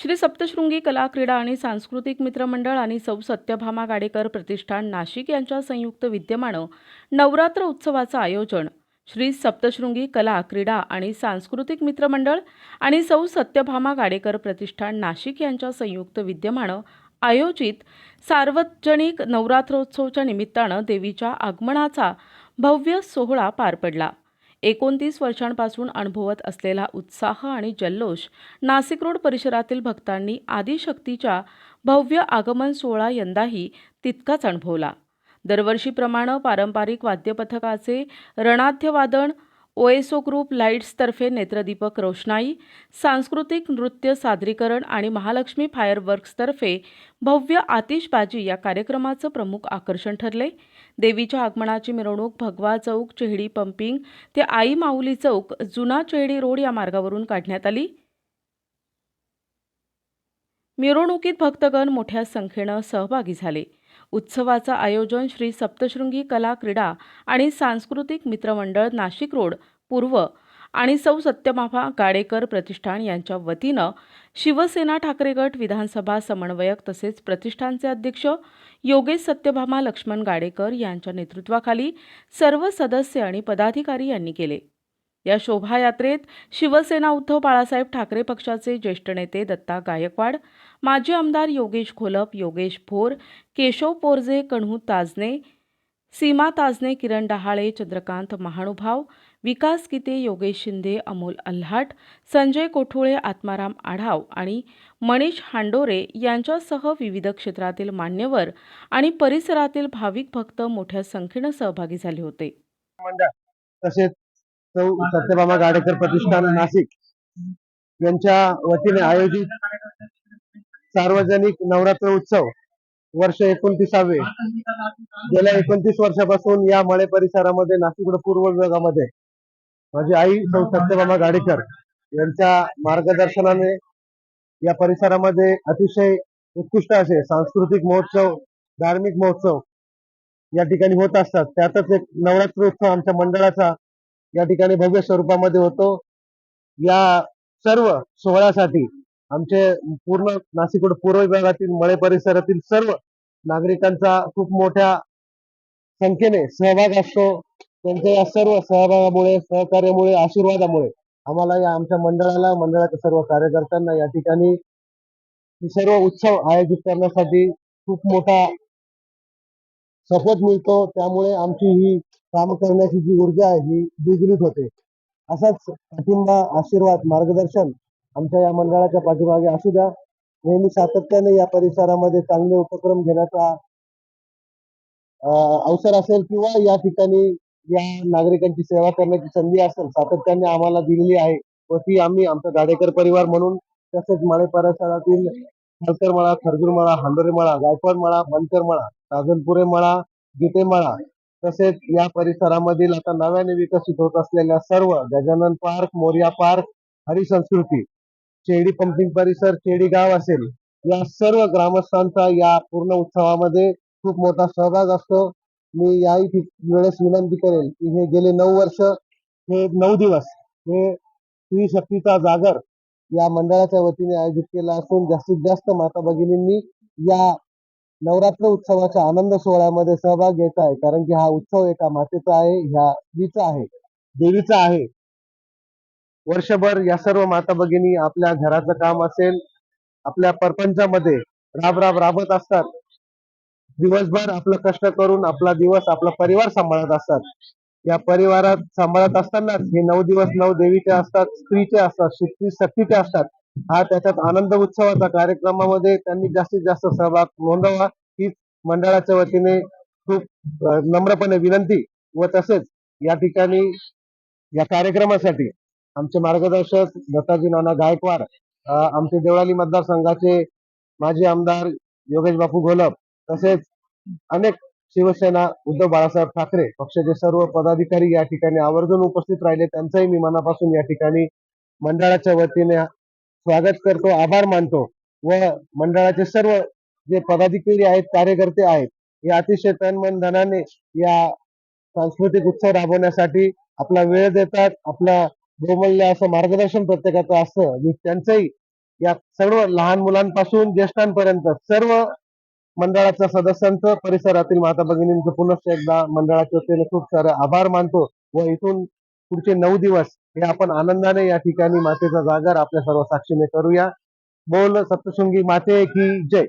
श्री सप्तशृंगी कला क्रीडा आणि सांस्कृतिक मित्रमंडळ आणि सौ सत्यभामा गाडेकर प्रतिष्ठान नाशिक यांच्या संयुक्त विद्यमानं नवरात्र उत्सवाचं आयोजन. श्री सप्तशृंगी कला क्रीडा आणि सांस्कृतिक मित्रमंडळ आणि सौ सत्यभामा गाडेकर प्रतिष्ठान नाशिक यांच्या संयुक्त विद्यमानं आयोजित सार्वजनिक नवरात्रोत्सवच्या निमित्तानं देवीच्या आगमनाचा भव्य सोहळा पार पडला. एकोणतीस वर्षांपासून अनुभवत असलेला उत्साह आणि जल्लोष नाशिक रोड परिसरातील भक्तांनी आदिशक्तीच्या भव्य आगमन सोहळा यंदाही तितकाच अनुभवला. दरवर्षीप्रमाणे पारंपरिक वाद्यपथकाचे रणाध्यवादन ओएसओ ग्रुप लाईट्सतर्फे नेत्रदीपक रोषणाई सांस्कृतिक नृत्य सादरीकरण आणि महालक्ष्मी फायर वर्क्सतर्फे भव्य आतिषबाजी या कार्यक्रमाचं प्रमुख आकर्षण ठरले. देवीच्या आगमनाची मिरवणूक भगवा चौक चेहडी पंपिंग ते आई माऊली चौक जुना चेहडी रोड या मार्गावरून काढण्यात आली. मिरवणुकीत भक्तगण मोठ्या संख्येनं सहभागी झाले. उत्सवाचं आयोजन श्री सप्तशृंगी कला क्रीडा आणि सांस्कृतिक मित्रमंडळ नाशिक रोड पूर्व आणि सौ सत्यमाभा गाडेकर प्रतिष्ठान यांच्या वतीनं शिवसेना ठाकरे गट विधानसभा समन्वयक तसेच प्रतिष्ठानचे अध्यक्ष योगेश सत्यभामा लक्ष्मण गाडेकर यांच्या नेतृत्वाखाली सर्व सदस्य आणि पदाधिकारी यांनी केले. या शोभायात्रेत शिवसेना उद्धव बाळासाहेब ठाकरे पक्षाचे ज्येष्ठ नेते दत्ता गायकवाड माजी आमदार योगेश घोलप योगेश भोर केशव पोरजे कण्हू ताजने सीमा ताजने किरण डहाळे चंद्रकांत महानुभाव विकास किते योगेश शिंदे अमोल अल्हाट संजय कोठुळे आत्माराम आढाव आणि मनीष हांडोरे यांच्यासह विविध क्षेत्रातील मान्यवर आणि परिसरातील भाविक भक्त मोठ्या संख्येनं सहभागी झाले होते. तसेच सौ सत्यभामा गाडेकर प्रतिष्ठान नाशिक यांच्या वतीने आयोजित सार्वजनिक नवरात्र उत्सव वर्ष एकोणतीसावे. गेल्या एकोणतीस वर्षापासून या मळे परिसरामध्ये नाशिक पूर्व विभागामध्ये माझी आई सौ सत्यभामा गाडेकर यांच्या मार्गदर्शनाने या परिसरामध्ये अतिशय उत्कृष्ट असे सांस्कृतिक महोत्सव धार्मिक महोत्सव या ठिकाणी होत असतात. त्यातच एक नवरात्र उत्सव आमच्या मंडळाचा या ठिकाणी भव्य स्वरूपामध्ये होतो. या सर्व सोहळ्यासाठी आमचे पूर्ण नाशिक पूर्व विभागातील मळे परिसरातील सर्व नागरिकांचा खूप मोठ्या संख्येने सहभाग असतो. त्यांच्या या सर्व सहभागामुळे सहकार्यामुळे आशीर्वादामुळे आम्हाला या आमच्या मंडळाला मंडळाच्या सर्व कार्यकर्त्यांना या ठिकाणी सर्व उत्सव आयोजित करण्यासाठी खूप मोठा सपोर्ट मिळतो. त्यामुळे आमची ही काम करण्याची जी ऊर्जा आहे ही द्विगुणित होते. असाच पाठिंबा आशीर्वाद मार्गदर्शन आमच्या या मंडळाच्या पाठीमागे असू द्या. नेहमी सातत्याने या परिसरामध्ये चांगले उपक्रम घेण्याचा अवसर असेल किंवा या ठिकाणी या नागरिकांची सेवा करण्याची संधी असेल सातत्याने आम्हाला दिलेली आहे व ती आम्ही आमचा गाडेकर परिवार म्हणून तसेच माळे परिसरातील खरकर मळा खरजूर मळा हांडोरे मळा गायकवाड मळा बनकर मळा राजनपुरे मळा गीते मळा तसेच या परिसरामधील आता नव्याने विकसित होत असलेल्या सर्व Gajanan park Moriya park Harisanskruti Shedi pumping परिसर शेडी गाव असेल या सर्व ग्रामस्थांचा या पूर्ण उत्सवामध्ये खूप मोठा सहभाग असतो. मी याही वेळेस विनंती करेल की हे गेले नऊ वर्ष हे नऊ दिवस हे स्त्री शक्तीचा जागर या मंडळाच्या वतीने आयोजित केला असून जास्तीत जास्त माता भगिनींनी या नवरात्र उत्सवाच्या आनंद सोहळ्यामध्ये सहभाग घ्यायचा आहे. कारण की हा उत्सव एका मातेचा आहे ह्या स्त्रीचा आहे देवीचा आहे. वर्षभर या सर्व माता भगिनी आपल्या घराचं काम असेल आपल्या परपंचामध्ये राब राब राबत असतात. दिवसभर आपलं कष्ट करून आपला दिवस आपला परिवार सांभाळत असतात. या परिवारात सांभाळत असतानाच हे नऊ दिवस नऊ देवीचे असतात स्त्रीचे असतात शक्ती शक्तीचे असतात. हा त्याच्यात आनंद उत्सवाचा कार्यक्रमामध्ये त्यांनी जास्तीत जास्त सहभाग नोंदवा हीच मंडळाच्या वतीने खूप नम्रपणे विनंती व तसेच या ठिकाणी या कार्यक्रमासाठी आमचे मार्गदर्शक दत्ताजी नाना गायकवाड आमचे देवळाली मतदारसंघाचे माजी आमदार योगेश बापू घोलप तसेच अनेक शिवसेना उद्धव बाळासाहेब ठाकरे पक्षाचे सर्व पदाधिकारी या ठिकाणी आवर्जून उपस्थित राहिले. त्यांचाही मी मनापासून या ठिकाणी मंडळाच्या वतीने स्वागत करतो आभार मानतो व मंडळाचे सर्व जे पदाधिकारी आहेत कार्यकर्ते आहेत हे अतिशय तन धनाने या सांस्कृतिक उत्सव राबवण्यासाठी आपला वेळ देतात आपला बहुमूल्य असं मार्गदर्शन प्रत्येकाचं असतं. मी त्यांचंही या सर्व लहान मुलांपासून ज्येष्ठांपर्यंत सर्व मंडळाच्या सदस्यांचं परिसरातील माता भगिनींचं पुनश्च एकदा मंडळाच्या वतीने खूप सारे आभार मानतो व इथून पुढचे नऊ दिवस हे आपण आनंदाने या ठिकाणी मातेचा जागर आपल्या सर्व साक्षीने करूया. बोल सप्तशृंगी माते की जय.